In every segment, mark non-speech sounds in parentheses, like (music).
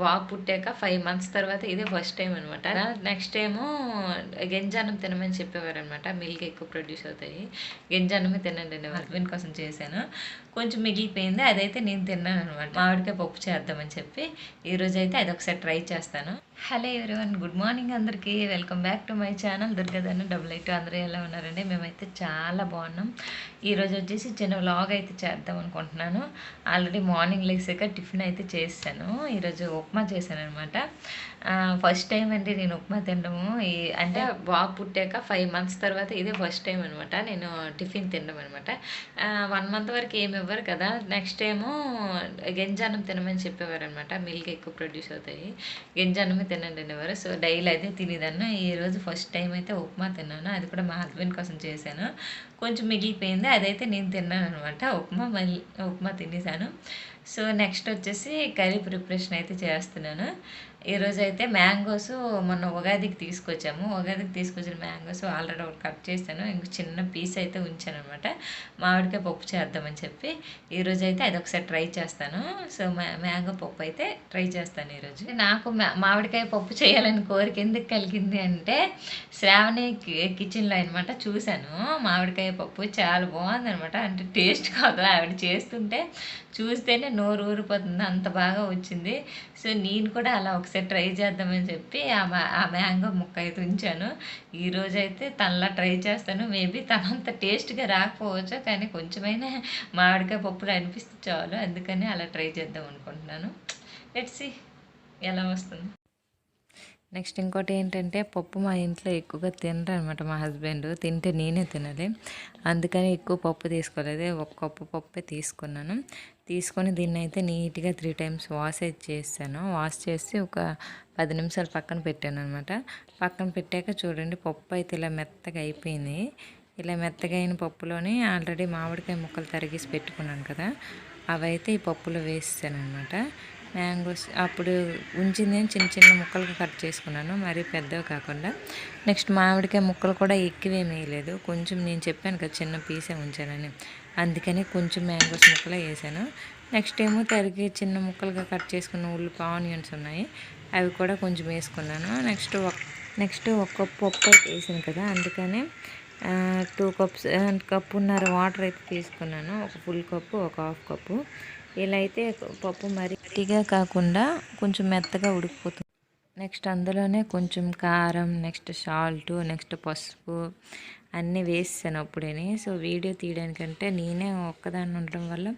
బాబు పుట్టాక five months తర్వాత ఇదే ఫస్ట్ టైం అనమాట నెక్స్ట్ ఏమో గంజానం తినమని చెప్పేవారు అనమాట మిల్క్ ఎక్కువ ప్రొడ్యూస్ అవుతాయి. గంజానమే తినండి నేను హస్బెండ్ కోసం చేశాను. కొంచెం మిగిలిపోయింది. అదైతే నేను తిన్నాను అనమాట మామిడికాయ పప్పు చేద్దామని చెప్పి ఈరోజు అయితే అది ఒకసారి ట్రై చేస్తాను. హలో ఎవరివన్ గుడ్ మార్నింగ్ అందరికీ. Welcome back to my channel. దుర్గదన్న double eight అందరూ ఎలా ఉన్నారండి? మేమైతే చాలా బాగున్నాం. ఈరోజు వచ్చేసి చిన్న వ్లాగ్ అయితే చేద్దాం అనుకుంటున్నాను. ఆల్రెడీ మార్నింగ్ లేసాక టిఫిన్ అయితే చేశాను. ఈరోజు ఉప్మా చేశాను అనమాట ఫస్ట్ టైం అండి నేను ఉప్మా తినడము. ఈ అంటే బాబు పుట్టాక ఫైవ్ మంత్స్ తర్వాత ఇదే ఫస్ట్ టైం అనమాట నేను టిఫిన్ తినడం అనమాట వన్ మంత్ వరకు ఏమి ఇవ్వరు కదా. నెక్స్ట్ ఏమో గింజానం తినమని చెప్పేవారు అనమాట మిల్క్ ఎక్కువ ప్రొడ్యూస్ అవుతాయి. గంజానమే తినండి అనేవారు సో డైలీ అయితే తినేదాన్ని. ఈరోజు ఫస్ట్ టైం అయితే ఉప్మా తిన్నాను. అది కూడా మా హస్బెండ్ కోసం చేశాను. కొంచెం మిగిలిపోయింది. అదైతే నేను తిన్నాను అనమాట. ఉప్మా మళ్ళీ ఉప్మా తినేసాను. సో నెక్స్ట్ వచ్చేసి కర్రీ ప్రిపరేషన్ అయితే చేస్తున్నాను. ఈరోజు అయితే మ్యాంగోస్ మొన్న ఉగాదికి తీసుకొచ్చాము. ఉగాదికి తీసుకొచ్చిన మ్యాంగోస్ ఆల్రెడీ ఒకటి కట్ చేశాను. ఇంక చిన్న పీస్ అయితే ఉంచాను అనమాట మామిడికాయ పప్పు చేద్దామని చెప్పి ఈరోజు అయితే అది ఒకసారి ట్రై చేస్తాను. సో మ్యాంగో పప్పు అయితే ట్రై చేస్తాను ఈరోజు నాకు మామిడికాయ పప్పు చేయాలని కోరిక ఎందుకు కలిగింది అంటే శ్రావణి కిచెన్లో అనమాట చూశాను. మామిడికాయ పప్పు చాలా బాగుంది అనమాట అంటే టేస్ట్ కాదు ఆవిడ చేస్తుంటే. చూస్తేనే నోరు ఊరిపోతుంది అంత బాగా వచ్చింది. సో నేను కూడా అలా ఒకసారి ట్రై చేద్దామని చెప్పి ఆ ఆ మ్యాంగో ముక్క అయితే ఉంచాను. ఈరోజు అయితే తనలా ట్రై చేస్తాను. మేబీ తనంత టేస్ట్గా రాకపోవచ్చు కానీ కొంచెమైనా మామిడికాయ పప్పులు అనిపిస్తే చాలు. అందుకని అలా ట్రై చేద్దాం అనుకుంటున్నాను. లెట్స్ ఎలా వస్తుంది? నెక్స్ట్ ఇంకోటి ఏంటంటే పప్పు మా ఇంట్లో ఎక్కువగా తినరు అనమాట మా హస్బెండ్. తింటే నేనే తినాలి. అందుకని ఎక్కువ పప్పు తీసుకోలేదు. ఒక కప్పు పప్పే తీసుకున్నాను. తీసుకొని దీన్ని అయితే నీట్గా త్రీ టైమ్స్ వాష్ అయితే చేస్తాను వాష్ చేసి ఒక పది నిమిషాలు పక్కన పెట్టాను అనమాట పక్కన పెట్టాక చూడండి పప్పు అయితే ఇలా మెత్తగా అయిపోయింది. ఇలా మెత్తగా అయిన పప్పులోని ఆల్రెడీ మామిడికాయ ముక్కలు తరిగేసి పెట్టుకున్నాను కదా. అవైతే ఈ పప్పులో వేస్తాను అనమాట మ్యాంగోస్ అప్పుడు ఉంచింది చిన్న చిన్న ముక్కలుగా కట్ చేసుకున్నాను. మరీ పెద్దవి కాకుండా నెక్స్ట్ మామిడికాయ ముక్కలు కూడా ఎక్కువేమి వేయలేదు. కొంచెం నేను చెప్పాను కదా చిన్న పీసే ఉంచానని. అందుకని కొంచెం మ్యాంగోస్ ముక్కలే వేసాను. నెక్స్ట్ ఏమో తరిగి చిన్న ముక్కలుగా కట్ చేసుకున్న ఉల్లిపాయ ఆనియన్స్ ఉన్నాయి. అవి కూడా కొంచెం వేసుకున్నాను. నెక్స్ట్ నెక్స్ట్ ఒక కప్పు పప్పు వేసాను కదా. అందుకని టూ కప్స్ కప్పున్నర వాటర్ అయితే తీసుకున్నాను. ఒక ఫుల్ కప్పు ఒక హాఫ్ కప్పు ఇలా అయితే పప్పు మరి గట్టిగా కాకుండా కొంచెం మెత్తగా ఉడికిపోతుంది. నెక్స్ట్ అందులోనే కొంచెం కారం నెక్స్ట్ సాల్ట్ నెక్స్ట్ పసుపు అన్నీ వేసాను అప్పుడేని. సో వీడియో తీయడానికంటే నేనే ఒక్కదాన్ని ఉండడం వల్ల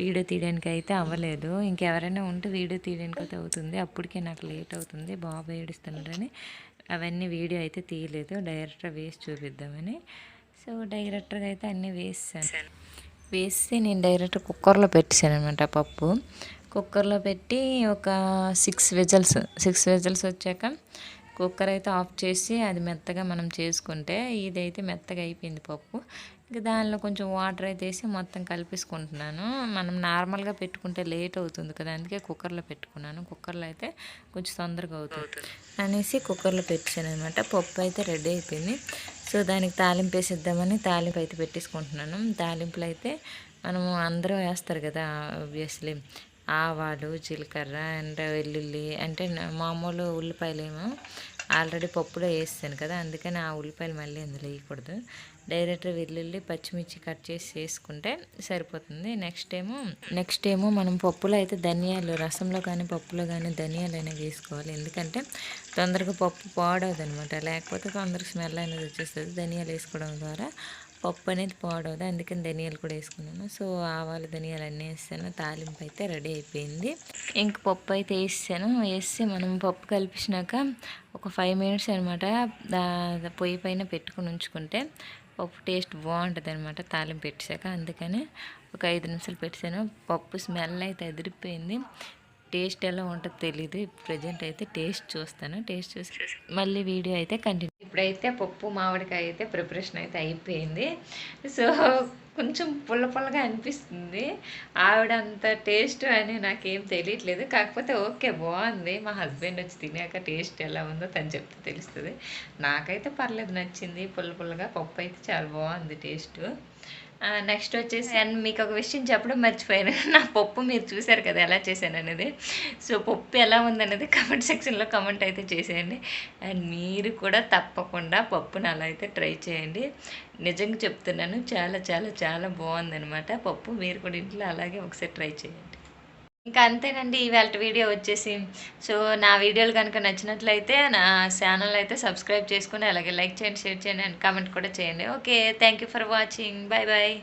వీడియో తీయడానికి అయితే అవ్వలేదు. ఇంకెవరైనా ఉంటే వీడియో తీయడానికి అయితే అవుతుంది. అప్పటికే నాకు లేట్ అవుతుంది. బాబు ఏడుస్తున్నాడని అవన్నీ వీడియో అయితే తీయలేదు. డైరెక్ట్గా వేసి చూపిద్దామని. సో డైరెక్టర్గా అయితే అన్నీ వేసాను వేసి నేను డైరెక్ట్ కుక్కర్లో పెట్టాను అనమాట పప్పు. కుక్కర్లో పెట్టి ఒక సిక్స్ విజల్స్ సిక్స్ విజల్స్ వచ్చాక కుక్కర్ అయితే ఆఫ్ చేసి అది మెత్తగా మనం చేసుకుంటే ఇదైతే మెత్తగా అయిపోయింది పప్పు. ఇంకా దానిలో కొంచెం వాటర్ అయితే వేసి మొత్తం కలిపేసుకుంటున్నాను. మనం నార్మల్గా పెట్టుకుంటే లేట్ అవుతుంది కదా అందుకే కుక్కర్లో పెట్టుకున్నాను. కుక్కర్లో అయితే కొంచెం తొందరగా అవుతుంది అనేసి కుక్కర్లో పెట్టాను అనమాట పప్పు అయితే రెడీ అయిపోయింది. సో దానికి తాలింపు వేసేద్దామని తాలింపు అయితే పెట్టేసుకుంటున్నాను. తాలింపులు అయితే మనము అందరూ వేస్తారు కదా ఆబ్వియస్లీ ఆవాలు జీలకర్ర అండ్ వెల్లుల్లి అంటే మామూలు ఉల్లిపాయలు ఏమో ఆల్రెడీ పప్పులో వేస్తాను కదా అందుకని ఆ ఉల్లిపాయలు మళ్ళీ అందులో వేయకూడదు. డైరెక్ట్ వెల్లుల్లి పచ్చిమిర్చి కట్ చేసి వేసుకుంటే సరిపోతుంది. నెక్స్ట్ ఏమో నెక్స్ట్ ఏమో మనం పప్పులో అయితే ధనియాలు రసంలో కానీ పప్పులో కానీ ధనియాలు అయినా వేసుకోవాలి. ఎందుకంటే తొందరగా పప్పు పాడవదు అనమాట లేకపోతే తొందరగా స్మెల్ అనేది వచ్చేస్తుంది. ధనియాలు వేసుకోవడం ద్వారా పప్పు అనేది పాడవదు. అందుకని ధనియాలు కూడా వేసుకున్నాను. సో ఆవాలు ధనియాలు అన్నీ వేసాను. తాలింపు అయితే రెడీ అయిపోయింది. ఇంక పప్పు అయితే వేసాను. వేసి మనం పప్పు కలిపించినాక ఒక ఫైవ్ మినిట్స్ అనమాట పొయ్యి పైన పెట్టుకుని ఉంచుకుంటే పప్పు టేస్ట్ బాగుంటుంది అనమాట తాలింపు పెట్టాక అందుకని ఒక ఐదు నిమిషాలు పెట్టాను పప్పు స్మెల్ అయితే ఎదిరిపోయింది టేస్ట్ ఎలా ఉంటుందో తెలీదు. ప్రజెంట్ అయితే టేస్ట్ చూస్తాను. టేస్ట్ చూసి మళ్ళీ వీడియో అయితే కంటిన్యూ ఇప్పుడైతే పప్పు మామిడికాయ అయితే ప్రిపరేషన్ అయితే అయిపోయింది. సో కొంచెం పుల్ల పుల్లగా అనిపిస్తుంది. ఆవిడ అంత టేస్ట్ అని నాకేం తెలియట్లేదు. కాకపోతే ఓకే బాగుంది. మా హస్బెండ్ వచ్చి తినాక టేస్ట్ ఎలా ఉందో తను చెప్తే తెలుస్తుంది. నాకైతే పర్లేదు నచ్చింది. పుల్ల పుల్లగా పప్పు అయితే చాలా బాగుంది టేస్ట్. నెక్స్ట్ వచ్చేసి అండ్ మీకు ఒక విషయం చెప్పడం మర్చిపోయాను. (laughs) నా పప్పు మీరు చూశారు కదా ఎలా చేశాను అనేది. సో పప్పు ఎలా ఉందనేది కమెంట్ సెక్షన్లో కమెంట్ అయితే చేసేయండి. అండ్ మీరు కూడా తప్పకుండా పప్పుని అలా అయితే ట్రై చేయండి. నిజంగా చెప్తున్నాను చాలా చాలా చాలా బాగుందనమాట పప్పు. మీరు కూడా ఇంట్లో అలాగే ఒకసారి ట్రై చేయండి. ఇంకా అంతేనండి ఇవాళ వీడియో వచ్చేసి. సో నా వీడియోలు కనుక నచ్చినట్లయితే నా ఛానల్ అయితే సబ్స్క్రైబ్ చేసుకుని అలాగే లైక్ చేయండి షేర్ చేయండి అండ్ కామెంట్ కూడా చేయండి. Okay thank you for watching. Bye bye